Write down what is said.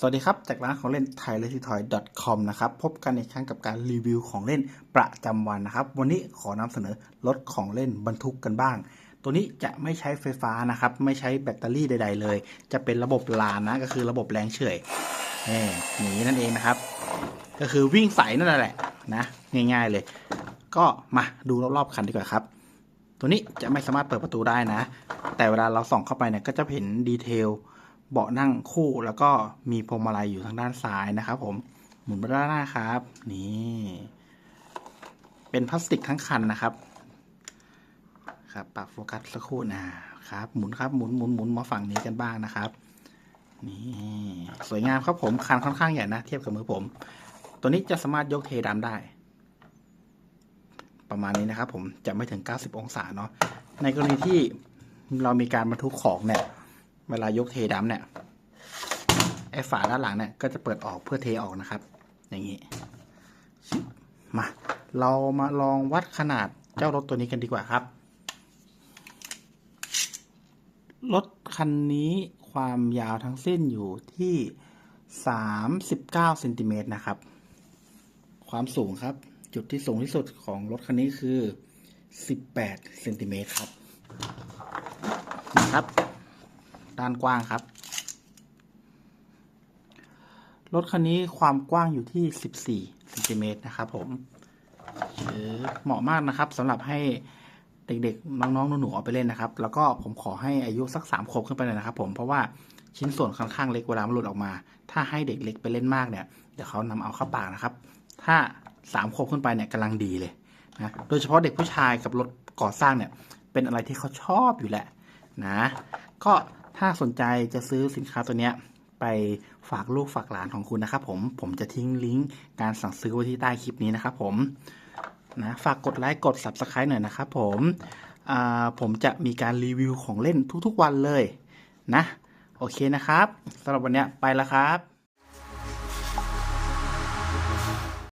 สวัสดีครับ จากร้านของเล่น t h a i l e t o y c o m นะครับ พบกันอีกครั้งกับการรีวิวของเล่นประจำวันนะครับ วันนี้ขอนำเสนอรถของเล่นบรรทุกกันบ้าง ตัวนี้จะไม่ใช้ไฟฟ้านะครับ ไม่ใช้แบตเตอรี่ใด ๆ เลย จะเป็นระบบลานนะ ก็คือระบบแรงเฉื่อยนี่นี้นั่นเองนะครับ ก็คือวิ่งใสนั่นแหละนะง่าย ๆเลย ก็มาดูรอบๆคันดีกว่าครับ ตัวนี้จะไม่สามารถเปิดประตูได้นะ แต่เวลาเราส่องเข้าไปเนี่ยก็จะเห็นดีเทล เบาะนั่งคู่แล้วก็มีพวงมาลัยอยู่ทางด้านซ้ายนะครับ ผมหมุนไปด้านหน้าครับ นี่ เป็นพลาสติกทั้งคันนะครับ ครับปรับโฟกัสสักครู่นะครับ หมุนครับหมุนหมุนหมุนมาฝั่งนี้กันบ้างนะครับ นี่สวยงามครับผมคันค่อนข้างใหญ่นะเทียบกับมือผม ตัวนี้จะสามารถยกเทดำได้ ประมาณนี้นะครับ ผมจะไม่ถึง 90 องศาเนาะในกรณีที่เรามีการบรรทุกของเนี่ย เวลายกเทดำเนี่ยไอ้ฝาด้านหลังเนี่ยก็จะเปิดออกเพื่อเทออกนะครับ อย่างนี้มา เรามาลองวัดขนาดเจ้ารถตัวนี้กันดีกว่าครับ รถคันนี้ความยาวทั้งสิ้นอยู่ที่ 39เซนติเมตรนะครับ ความสูงครับ จุดที่สูงที่สุดของรถคันนี้คือ 18เซนติเมตรครับนะครับ ด้านกว้างครับ รถคันนี้ความกว้างอยู่ที่ 14เซนติเมตรนะครับผมเหมาะมากนะครับสำหรับให้เด็กๆ น้องๆหนูๆเอาไปเล่นนะครับ แล้วก็ผมขอให้อายุสัก3ขวบขึ้นไปเลยนะครับ ผมเพราะว่าชิ้นส่วนค่อนข้างเล็กเวลามันหลุดออกมา ถ้าให้เด็กเล็กไปเล่นมากเนี่ยเดี๋ยวเขานำเอาเข้าปากนะครับ ถ้า3ขวบขึ้นไปเนี่ยกำลังดีเลยนะโดยเฉพาะเด็กผู้ชายกับรถก่อสร้างเนี่ย เป็นอะไรที่เขาชอบอยู่แหละนะ ก็ ถ้าสนใจจะซื้อสินค้าตัวเนี้ยไปฝากลูกฝากหลานของคุณนะครับผมผมจะทิ้งลิงก์การสั่งซื้อไว้ที่ใต้คลิปนี้นะครับผมนะฝากกดไลค์กด Subscribe หน่อยนะครับผมอ่าผมจะมีการรีวิวของเล่นทุกๆวันเลยนะ โอเคนะครับสำหรับวันนี้ไปแล้วครับ